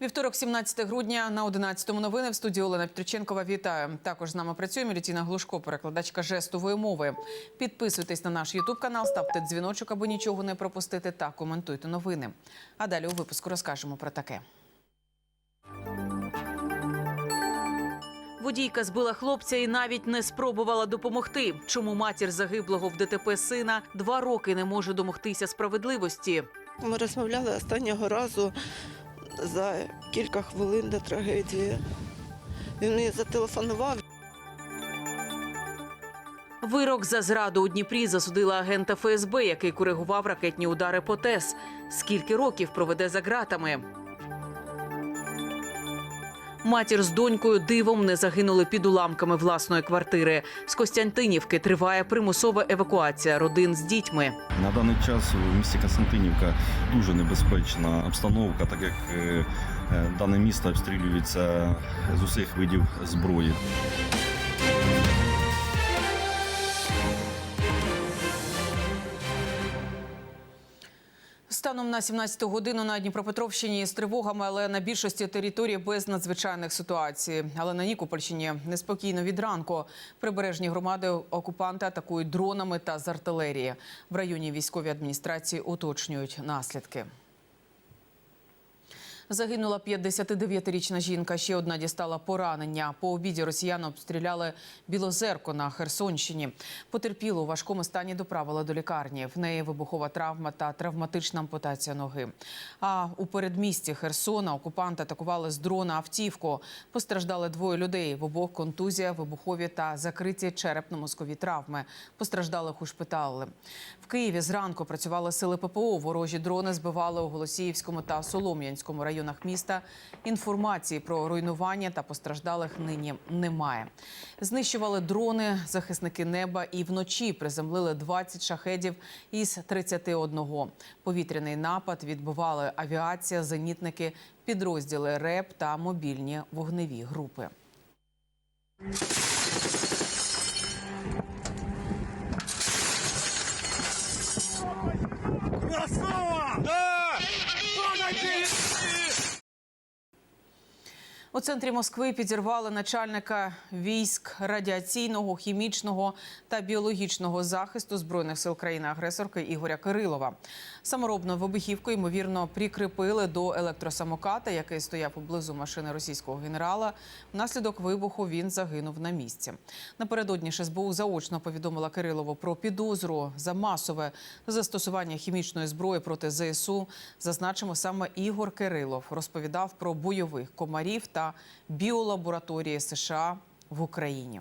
Вівторок, 17 грудня на 11-му новини в студії Олена Петриченкова. Вітаю. Також з нами працює Мілітіна Глушко, перекладачка жестової мови. Підписуйтесь на наш Ютуб канал, ставте дзвіночок, аби нічого не пропустити, та коментуйте новини. А далі у випуску розкажемо про таке. Водійка збила хлопця і навіть не спробувала допомогти. Чому матір загиблого в ДТП сина два роки не може домогтися справедливості? Ми розмовляли останнього разу за кілька хвилин до трагедії. Він мені зателефонував. Вирок за зраду у Дніпрі засудила агента ФСБ, який коригував ракетні удари по ТЕС. Скільки років проведе за ґратами? Матір з донькою дивом не загинули під уламками власної квартири. З Костянтинівки триває примусова евакуація родин з дітьми. На даний час у місті Костянтинівка дуже небезпечна обстановка, так як е, е, дане місто обстрілюється з усіх видів зброї. Станом на 17 годину на Дніпропетровщині з тривогами, але на більшості території без надзвичайних ситуацій. Але на Нікопольщині неспокійно від ранку. Прибережні громади окупанти атакують дронами та з артилерії. В районі військовій адміністрації уточнюють наслідки. Загинула 59-річна жінка. Ще одна дістала поранення. По обіді росіяни обстріляли Білозерко на Херсонщині. Потерпілу у важкому стані доправили до лікарні. В неї вибухова травма та травматична ампутація ноги. А у передмісті Херсона окупанти атакували з дрона автівку. Постраждали двоє людей. В обох контузія, вибухові та закриті черепно-мозкові травми. Постраждалих ушпиталили. В Києві зранку працювали сили ППО. Ворожі дрони збивали у Голосіївському та Солом'янському районах міста. Інформації про руйнування та постраждалих нині немає. Знищували дрони, захисники неба і вночі приземлили 20 шахедів із 31. Повітряний напад відбивали авіація, зенітники, підрозділи РЕП та мобільні вогневі групи. У центрі Москви підірвали начальника військ радіаційного, хімічного та біологічного захисту збройних сил країни-агресорки Ігоря Кирилова. Саморобну вибухівку ймовірно прикріпили до електросамоката, який стояв поблизу машини російського генерала. Внаслідок вибуху він загинув на місці. Напередодні ж СБУ заочно повідомила Кирилову про підозру за масове застосування хімічної зброї проти ЗСУ. Зазначимо, саме Ігор Кирилов розповідав про бойових комарів та біолабораторії США в Україні.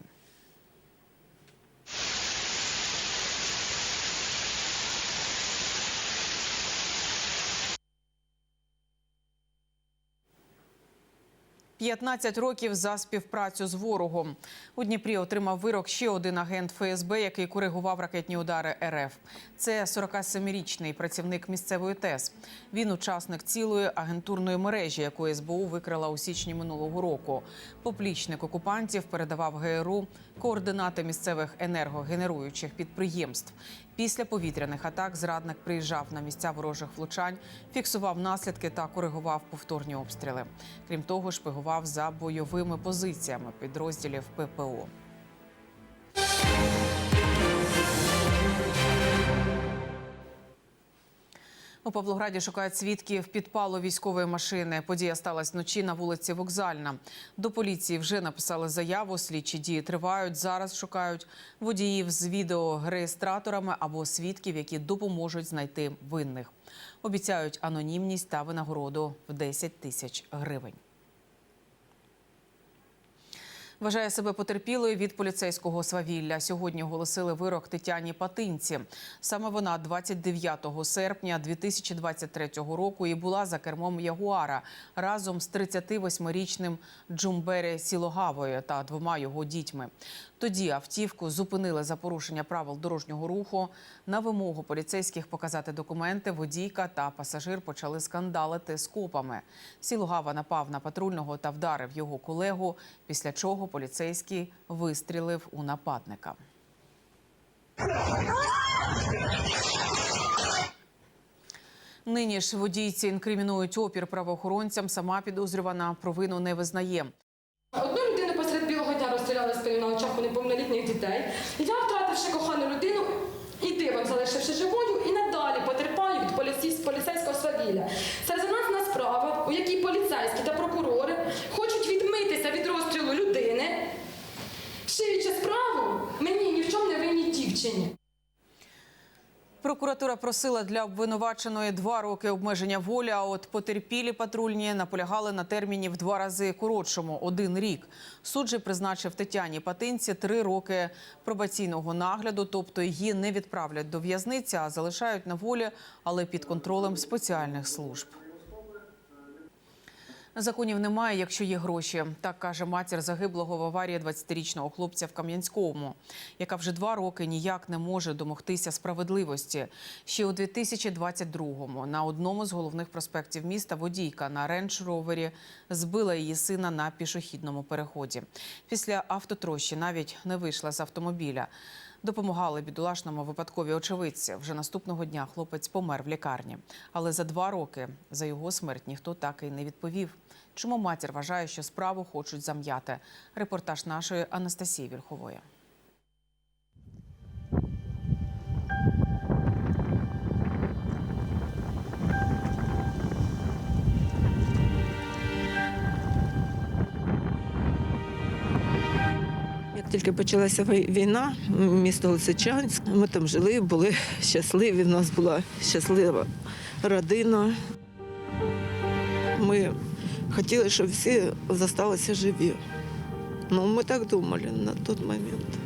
«15 років за співпрацю з ворогом. У Дніпрі отримав вирок ще один агент ФСБ, який коригував ракетні удари РФ. Це 47-річний працівник місцевої ТЕС. Він учасник цілої агентурної мережі, яку СБУ викрила у січні минулого року. Поплічник окупантів передавав ГРУ координати місцевих енергогенеруючих підприємств. Після повітряних атак зрадник приїжджав на місця ворожих влучань, фіксував наслідки та коригував повторні обстріли. Крім того, шпигував за бойовими позиціями підрозділів ППО. У Павлограді шукають свідків підпалу військової машини. Подія сталася вночі на вулиці Вокзальна. До поліції вже написали заяву. Слідчі дії тривають. Зараз шукають водіїв з відеореєстраторами або свідків, які допоможуть знайти винних. Обіцяють анонімність та винагороду в 10 тисяч гривень. Вважає себе потерпілою від поліцейського свавілля. Сьогодні оголосили вирок Тетяні Патинці. Саме вона 29 серпня 2023 року і була за кермом Ягуара разом з 38-річним Джумбері Сілогавою та двома його дітьми. Тоді автівку зупинили за порушення правил дорожнього руху. На вимогу поліцейських показати документи водійка та пасажир почали скандалити з копами. Сілогава напав на патрульного та вдарив його колегу, після чого поліцейський вистрілив у нападника. Нині ж водійці інкримінують опір правоохоронцям. Сама підозрювана провину не визнає. Одну людину посеред білого дня розстріляли спину на очах у неповнолітніх дітей. Я, втративши кохану людину і дивом залишивши живою, і надалі потерпаю від поліцейсь- поліцейського свавілля. Це резонансна справа, у якій поліцейські та прокурори хочуть відмитися від розстрілу людини, шиючи справу мені ні в чому не винній дівчині. Прокуратура просила для обвинуваченої два роки обмеження волі. А от потерпілі патрульні наполягали на терміні в два рази коротшому один рік. Суд же призначив Тетяні Патинці три роки пробаційного нагляду, тобто її не відправлять до в'язниці, а залишають на волі, але під контролем спеціальних служб. Законів немає, якщо є гроші. Так каже матір загиблого в аварії 20-річного хлопця в Кам'янському, яка вже два роки ніяк не може домогтися справедливості. Ще у 2022-му на одному з головних проспектів міста водійка на рендж-ровері збила її сина на пішохідному переході. Після автотрощі навіть не вийшла з автомобіля. Допомагали бідолашному випадкові очевидці. Вже наступного дня хлопець помер в лікарні. Але за два роки за його смерть ніхто так і не відповів. Чому матір вважає, що справу хочуть зам'яти? Репортаж нашої Анастасії Вільхової. Тільки почалася війна, місто Лисичанськ, ми там жили, були щасливі. В нас була щаслива родина. Ми хотіли, щоб всі залишилися живі. Ну, ми так думали на той момент.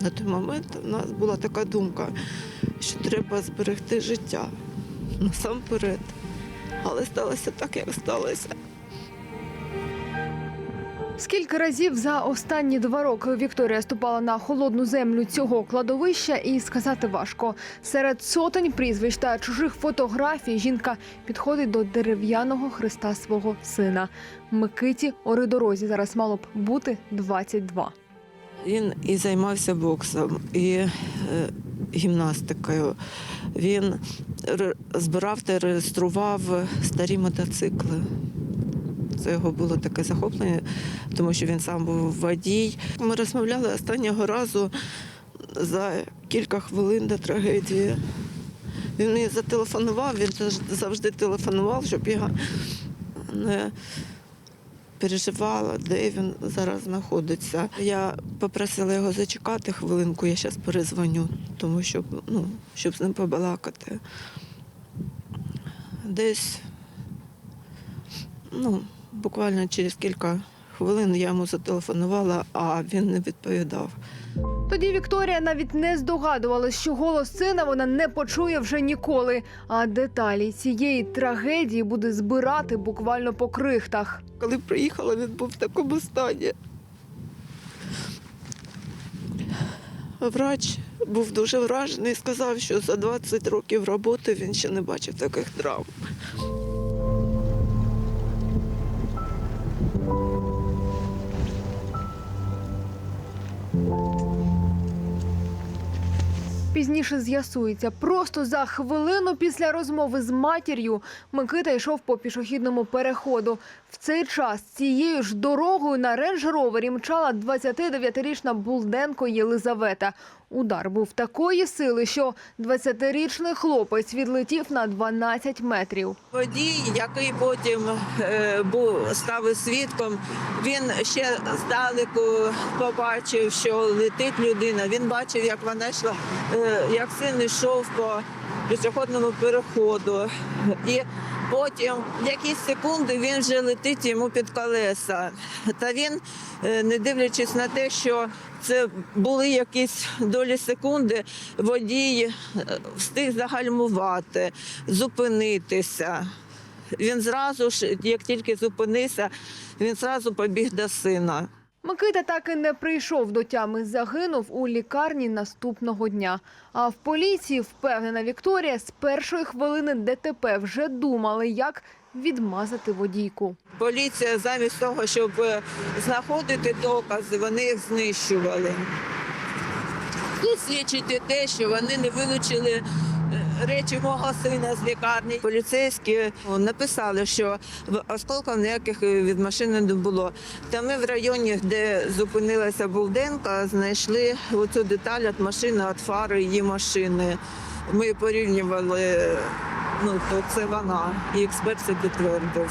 На той момент у нас була така думка, що треба зберегти життя насамперед. Але сталося так, як сталося. Скільки разів за останні два роки Вікторія ступала на холодну землю цього кладовища, і сказати важко. Серед сотень прізвищ та чужих фотографій жінка підходить до дерев'яного хреста свого сина. Микиті Оридорозі зараз мало б бути 22. Він і займався боксом, і е, гімнастикою. Він збирав та реєстрував старі мотоцикли. Це його було таке захоплення, тому що він сам був водій. Ми розмовляли останнього разу за кілька хвилин до трагедії. Він мені зателефонував, він завжди телефонував, щоб я не переживала, де він зараз знаходиться. Я попросила його зачекати хвилинку, я зараз перезвоню, тому що ну, щоб з ним побалакати. Десь ну, буквально через кілька хвилин я йому зателефонувала, а він не відповідав. Тоді Вікторія навіть не здогадувалась, що голос сина вона не почує вже ніколи. А деталі цієї трагедії буде збирати буквально по крихтах. Коли приїхала, він був в такому стані. Врач був дуже вражений і сказав, що за 20 років роботи він ще не бачив таких травм. Пізніше з'ясується, просто за хвилину після розмови з матір'ю Микита йшов по пішохідному переходу. В цей час цією ж дорогою на рейндж-ровері мчала 29-річна Булденко Єлизавета. Удар був такої сили, що 20-річний хлопець відлетів на 12 метрів. Водій, який потім е, був став свідком, він ще здалеку побачив, що летить людина. Він бачив, як вона йшла, е, як син йшов по пішохідному переходу. І потім якісь секунди він вже летить йому під колеса. Та він, е, не дивлячись на те, що це були якісь долі секунди, водій е, встиг загальмувати, зупинитися. Він зразу ж, як тільки зупинився, він зразу побіг до сина. Микита так і не прийшов до тями, загинув у лікарні наступного дня. А в поліції, впевнена Вікторія, з першої хвилини ДТП вже думали, як відмазати водійку. Поліція замість того, щоб е, знаходити докази, вони їх знищували. Тут свідчить те, що вони не вилучили речі мого сина з лікарні. Поліцейські написали, що осколків ніяких від машини не було. Та ми в районі, де зупинилася Булденка, знайшли оцю деталь від машини, від фари її машини. Ми порівнювали, ну то це вона, і експерт це підтвердив.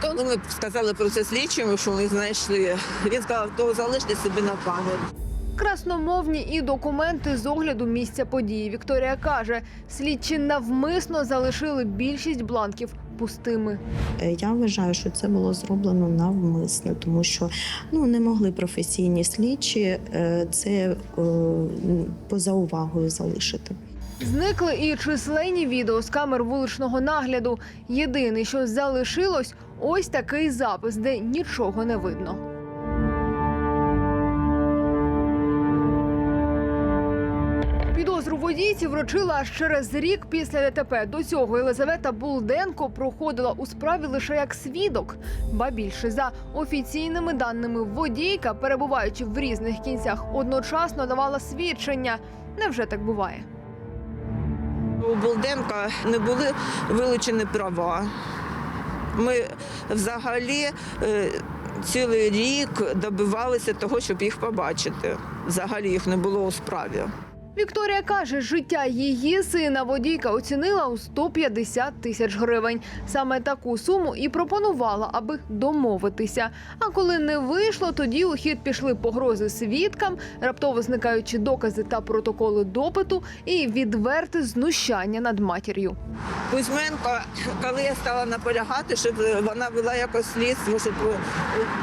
То ну, ми сказали про це слідчому, що ми знайшли. Він сказав, то залиште собі на пам'ять. Красномовні і документи з огляду місця події. Вікторія каже, слідчі навмисно залишили більшість бланків пустими. Е, Я вважаю, що це було зроблено навмисно, тому що ну не могли професійні слідчі е, це е, поза увагою залишити. Зникли і численні відео з камер вуличного нагляду. Єдине, що залишилось, ось такий запис, де нічого не видно. Водійці вручила аж через рік після ДТП. До цього Єлизавета Булденко проходила у справі лише як свідок. Ба більше за офіційними даними водійка, перебуваючи в різних кінцях, одночасно давала свідчення. Невже так буває? У Булденка не були вилучені права. Ми взагалі е, цілий рік добивалися того, щоб їх побачити. Взагалі їх не було у справі. Вікторія каже, життя її сина водійка оцінила у 150 тисяч гривень. Саме таку суму і пропонувала, аби домовитися. А коли не вийшло, тоді у хід пішли погрози свідкам, раптово зникаючи докази та протоколи допиту і відверте знущання над матір'ю. Кузьменко, коли я стала наполягати, щоб вона вела якось слідство, щоб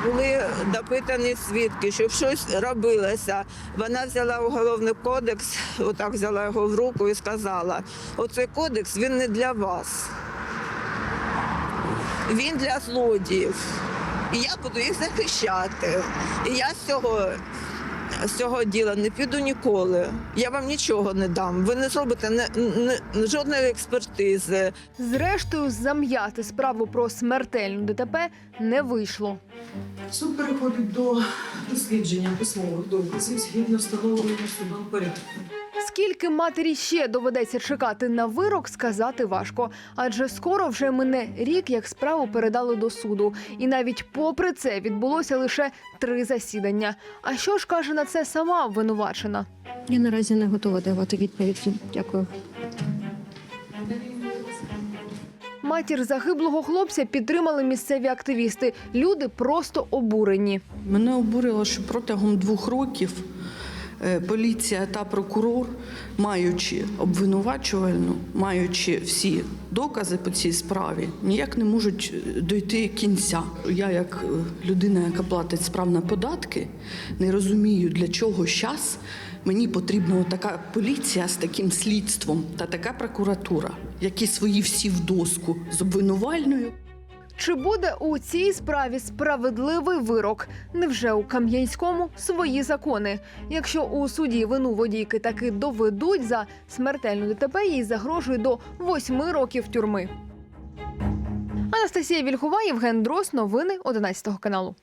були допитані свідки, щоб щось робилося. Вона взяла уголовний кодекс, отак взяла його в руку і сказала: оцей кодекс він не для вас. Він для злодіїв. І я буду їх захищати. І я з цього, з цього діла не піду ніколи. Я вам нічого не дам. Ви не зробите не, не, жодної експертизи. Зрештою, зам'яти справу про смертельну ДТП не вийшло. Суд переходить до дослідження письмових доказів згідно встановленого судом порядку. Скільки матері ще доведеться чекати на вирок, сказати важко. Адже скоро вже мине рік, як справу передали до суду. І навіть попри це відбулося лише три засідання. А що ж каже на це сама обвинувачена? Я наразі не готова давати відповідь. Дякую. Матір загиблого хлопця підтримали місцеві активісти. Люди просто обурені. Мене обурило, що протягом двох років поліція та прокурор, маючи обвинувачувальну, маючи всі докази по цій справі, ніяк не можуть е, дойти кінця. Я, як е, людина, яка платить справ на податки, не розумію, для чого зараз мені потрібна така поліція з таким слідством та така прокуратура, які свої всі в доску з обвинувальною. Чи буде у цій справі справедливий вирок? Невже у Кам'янському свої закони? Якщо у суді вину водійки таки доведуть за смертельну ДТП, їй загрожує до восьми років тюрми. Анастасія Вільхова, Євген Дрос. Новини 11 каналу.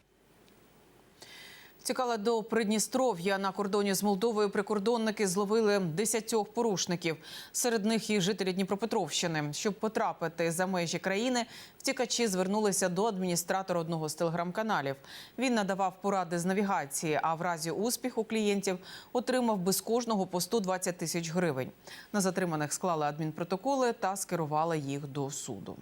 Тікала до Придністров'я на кордоні з Молдовою. Прикордонники зловили десятьох порушників. Серед них і жителі Дніпропетровщини. Щоб потрапити за межі країни, втікачі звернулися до адміністратора одного з телеграм-каналів. Він надавав поради з навігації, а в разі успіху клієнтів отримав без кожного по 120 тисяч гривень. На затриманих склали адмінпротоколи та скерували їх до суду.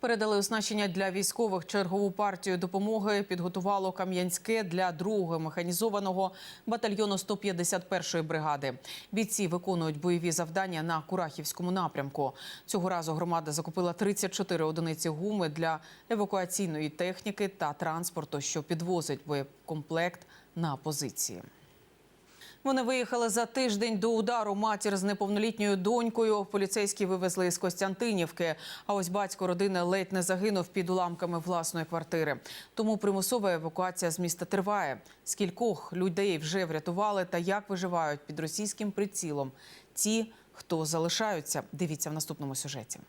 Передали оснащення для військових. Чергову партію допомоги підготувало Кам'янське для другого механізованого батальйону 151-ї бригади. Бійці виконують бойові завдання на Курахівському напрямку. Цього разу громада закупила 34 одиниці гуми для евакуаційної техніки та транспорту, що підвозить боєкомплект на позиції. Вони виїхали за тиждень до удару. Матір з неповнолітньою донькою поліцейські вивезли із Костянтинівки. А ось батько родини ледь не загинув під уламками власної квартири. Тому примусова евакуація з міста триває. Скількох людей вже врятували та як виживають під російським прицілом ті, хто залишаються. Дивіться в наступному сюжеті.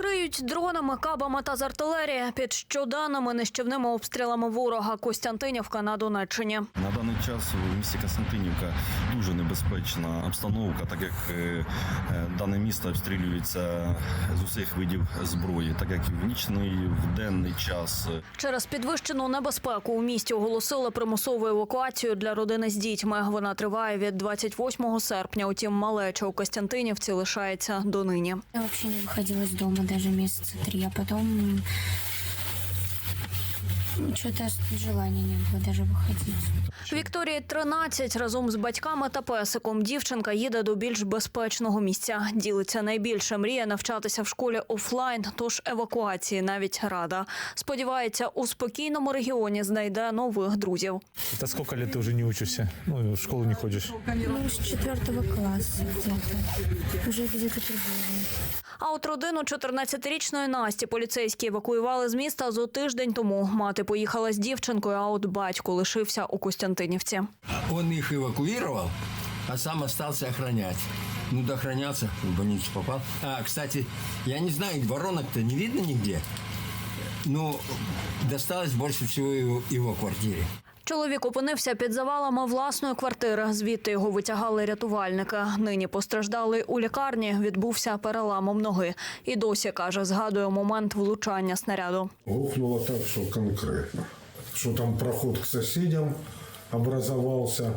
Криє Биють дронами, кабами та з артилерії під щоденними нищівними обстрілами ворога Костянтинівка на Донеччині. На даний час у місті Константинівка дуже небезпечна обстановка, так як е, е, дане місто обстрілюється з усіх видів зброї, так як і в нічний, в денний час. Через підвищену небезпеку у місті оголосили примусову евакуацію для родини з дітьми. Вона триває від 28 серпня. Утім, малеча у Костянтинівці лишається донині. Я вообще не выходила из дома даже месяца три, а потом что-то желания не было даже выходить. Вікторії 13 разом з батьками та песиком. Дівчинка їде до більш безпечного місця. Ділиться найбільше. Мріє навчатися в школі офлайн, тож евакуації навіть рада. Сподівається, у спокійному регіоні знайде нових друзів. Это сколько лет ты уже не учишься? Ну, и в школу не ходишь. Ну, с четвертого класса где-то. Уже где-то прибыла. А от родину 14-річної Насті поліцейські евакуювали з міста зо тиждень тому. Мати поїхала з дівчинкою, а от батько лишився у Костянтинівці. Он їх евакуював, а сам залишився охраняти. Ну, дохраняться, в больницу попал. А, кстати, я не знаю, воронок-то не видно нигде. Ну, досталось больше всего его, его квартире. Чоловік опинився під завалами власної квартири. Звідти його витягали рятувальники. Нині постраждалий у лікарні. Відбувся переламом ноги. І досі каже, згадує момент влучання снаряду. Гухнуло так, что конкретно. Что там проход к соседям образовался,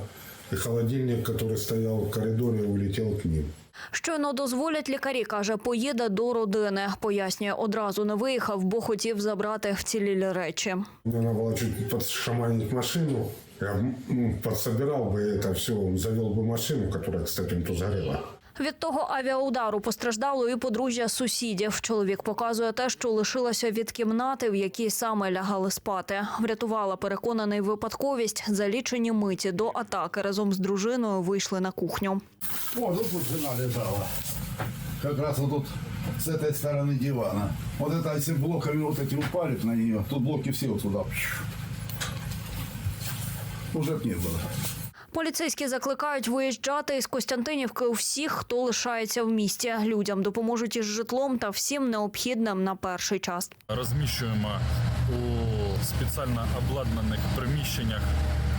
и холодильник, который стоял в коридоре, улетел к ним. Щойно дозволять лікарі, каже, поїде до родини. Пояснює, одразу не виїхав, бо хотів забрати вцілілі речі. Мне надо было чуть подшаманить машину. Я м, подсобирал бы это все, завел бы машину, которая, кстати, тут сгорела. Від того авіаудару постраждало і подружжя сусідів. Чоловік показує те, що лишилося від кімнати, в якій саме лягали спати. Врятувала переконаний випадковість. За лічені миті до атаки разом з дружиною вийшли на кухню. О, ну тут жена лежала. Как раз вот тут с этой стороны дивана. Вот это, если блоками вот эти упали б на нее, тут блоки все вот сюда. Уже б не было. Поліцейські закликають виїжджати із Костянтинівки всіх, хто лишається в місті. Людям допоможуть із житлом та всім необхідним на перший час. Розміщуємо у спеціально обладнаних приміщеннях,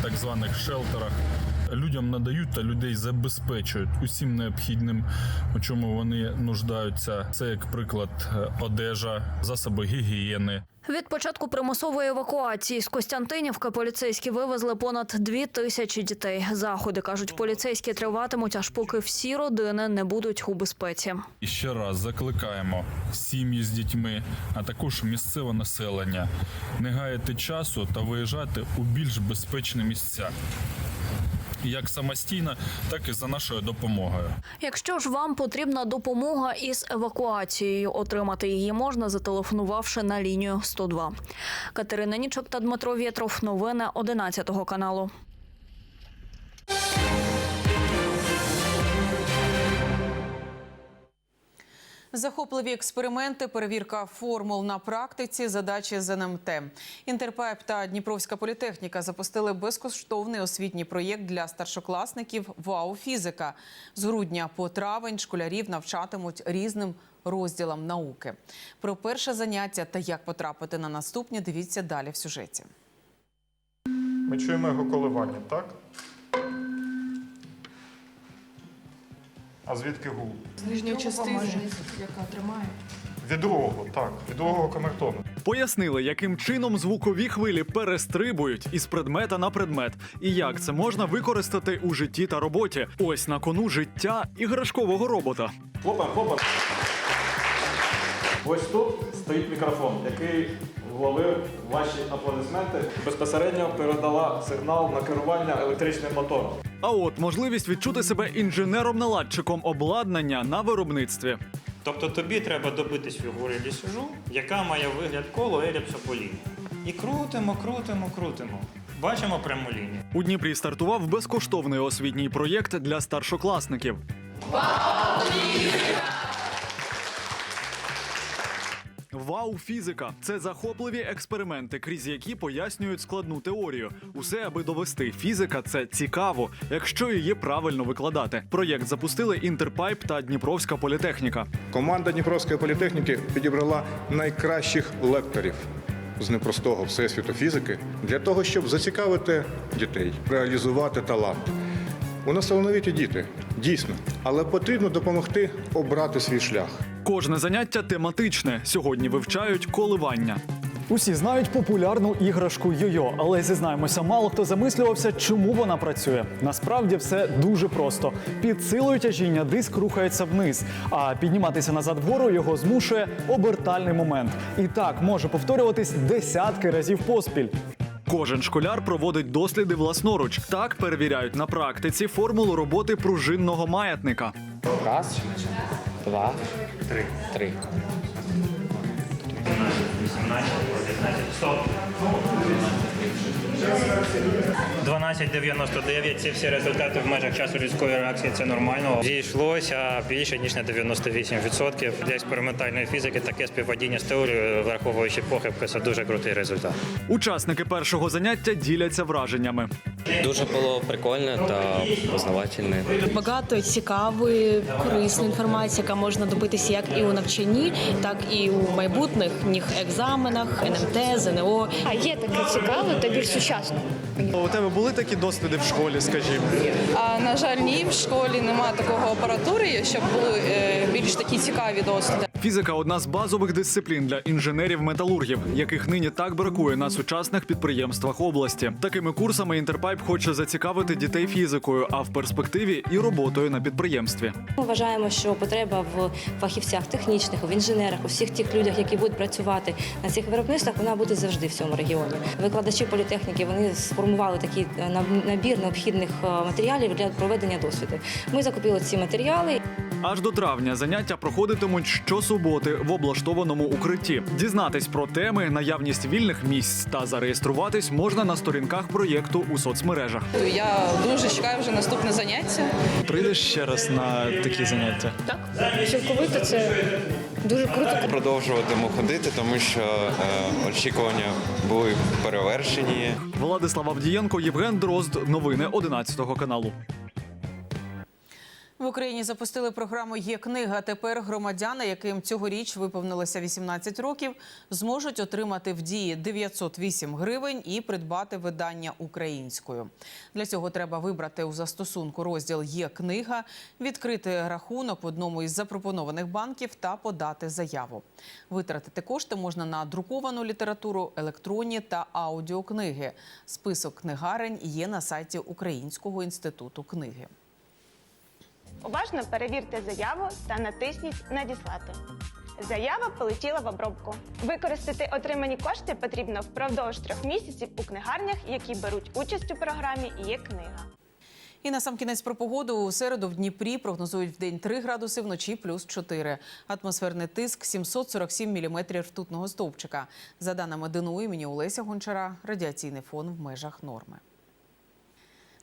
так званих шелтерах. Людям надають та людей забезпечують усім необхідним, у чому вони нуждаються. Це, як приклад, е, одежа, засоби гігієни. Від початку примусової евакуації з Костянтинівки поліцейські вивезли понад дві тисячі дітей. Заходи кажуть, поліцейські триватимуть, аж поки всі родини не будуть у безпеці. І ще раз закликаємо сім'ї з дітьми, а також місцеве населення не гаяти часу та виїжджати у більш безпечні місця. Як самостійно, так і за нашою допомогою. Якщо ж вам потрібна допомога із евакуацією, отримати її можна, зателефонувавши на лінію 102. Катерина Нічок та Дмитро Вєтров. Новини 11 каналу. Захопливі експерименти, перевірка формул на практиці, задачі з НМТ. Інтерпайп та Дніпровська політехніка запустили безкоштовний освітній проєкт для старшокласників «Вау фізика». З грудня по травень школярів навчатимуть різним розділам науки. Про перше заняття та як потрапити на наступні, дивіться далі в сюжеті. Ми чуємо його коливання, так? А звідки гул? З нижньої частини, яка тримає. Від другого, так, від другого камертону. Пояснили, яким чином звукові хвилі перестрибують із предмета на предмет, і як це можна використати у житті та роботі. Ось на кону життя іграшкового робота. Хлопаємо, хлопаємо. Ось тут стоїть мікрофон, який вловив ваші аплодисменти. Безпосередньо передала сигнал на керування електричним мотором. А от можливість відчути себе інженером-наладчиком обладнання на виробництві. Тобто тобі треба добитись фігури лісюжу, яка має вигляд коло по лінії. І крутимо, крутимо, крутимо. Бачимо пряму лінію. У Дніпрі стартував безкоштовний освітній проєкт для старшокласників. Вау фізика це захопливі експерименти, крізь які пояснюють складну теорію. Усе аби довести фізика це цікаво, якщо її правильно викладати. Проєкт запустили Інтерпайп та Дніпровська політехніка. Команда Дніпровської політехніки підібрала найкращих лекторів з непростого всесвіту фізики для того, щоб зацікавити дітей, реалізувати талант. У нас талановиті діти, дійсно, але потрібно допомогти обрати свій шлях. Кожне заняття тематичне. Сьогодні вивчають коливання. Усі знають популярну іграшку йо-йо, але зізнаємося, мало хто замислювався, чому вона працює. Насправді все дуже просто. Під силою тяжіння диск рухається вниз, а підніматися назад вгору його змушує обертальний момент. І так може повторюватись десятки разів поспіль. Кожен школяр проводить досліди власноруч. Так перевіряють на практиці формулу роботи пружинного маятника. Раз, два, три. Три. 12,99 – це всі результати в межах часу людської реакції. Це нормально. Зійшлося більше ніж на 98%. Для експериментальної фізики таке співпадіння з теорією, враховуючи похибки, це дуже крутий результат. Учасники першого заняття діляться враженнями. Дуже було прикольно та познавательно. Багато цікавої, корисної інформації, яка можна добитися як і у навчанні, так і у майбутніх екзаменах, НМТ, ЗНО. А є таке цікаве та більш сучасно. У тебе були такі досліди в школі, скажімо? А на жаль, ні, в школі немає такого апаратури, щоб були е, більш такі цікаві досліди. Фізика одна з базових дисциплін для інженерів-металургів, яких нині так бракує на сучасних підприємствах області. Такими курсами Інтерпайп хоче зацікавити дітей фізикою, а в перспективі і роботою на підприємстві. Ми вважаємо, що потреба в фахівцях технічних, в інженерах, у всіх тих людях, які будуть працювати на цих виробництвах, вона буде завжди в цьому регіоні. Викладачі політехніки вони сформували такий е, набір необхідних е, матеріалів для проведення досвіду. Ми закупили ці матеріали. Аж до травня заняття проходитимуть щосуботи в облаштованому укритті. Дізнатись про теми, наявність вільних місць та зареєструватись можна на сторінках проєкту у соцмережах. Я дуже чекаю вже наступне заняття. Прийдеш ще раз на такі заняття. Так, цілковито це дуже круто. Продовжуватиму ходити, тому що е, очікування були перевершені. Владислав Авдієнко, Євген Дрозд. Новини 11 каналу. В Україні запустили програму Є книга. Тепер громадяни, яким цьогоріч виповнилося 18 років, зможуть отримати в дії 908 гривень і придбати видання українською. Для цього треба вибрати у застосунку розділ Є книга, відкрити рахунок в одному із запропонованих банків та подати заяву. Витратити кошти можна на друковану літературу, електронні та аудіокниги. Список книгарень є на сайті Українського інституту книги. Уважно перевірте заяву та натисніть Надіслати. Заява полетіла в обробку. Використати отримані кошти потрібно впродовж трьох місяців у книгарнях, які беруть участь у програмі Є книга. І на сам кінець про погоду у середу в Дніпрі прогнозують в день 3 градуси, вночі плюс 4. Атмосферний тиск 747 міліметрів ртутного стовпчика. За даними ДНУ імені Олеся Гончара, радіаційний фон в межах норми.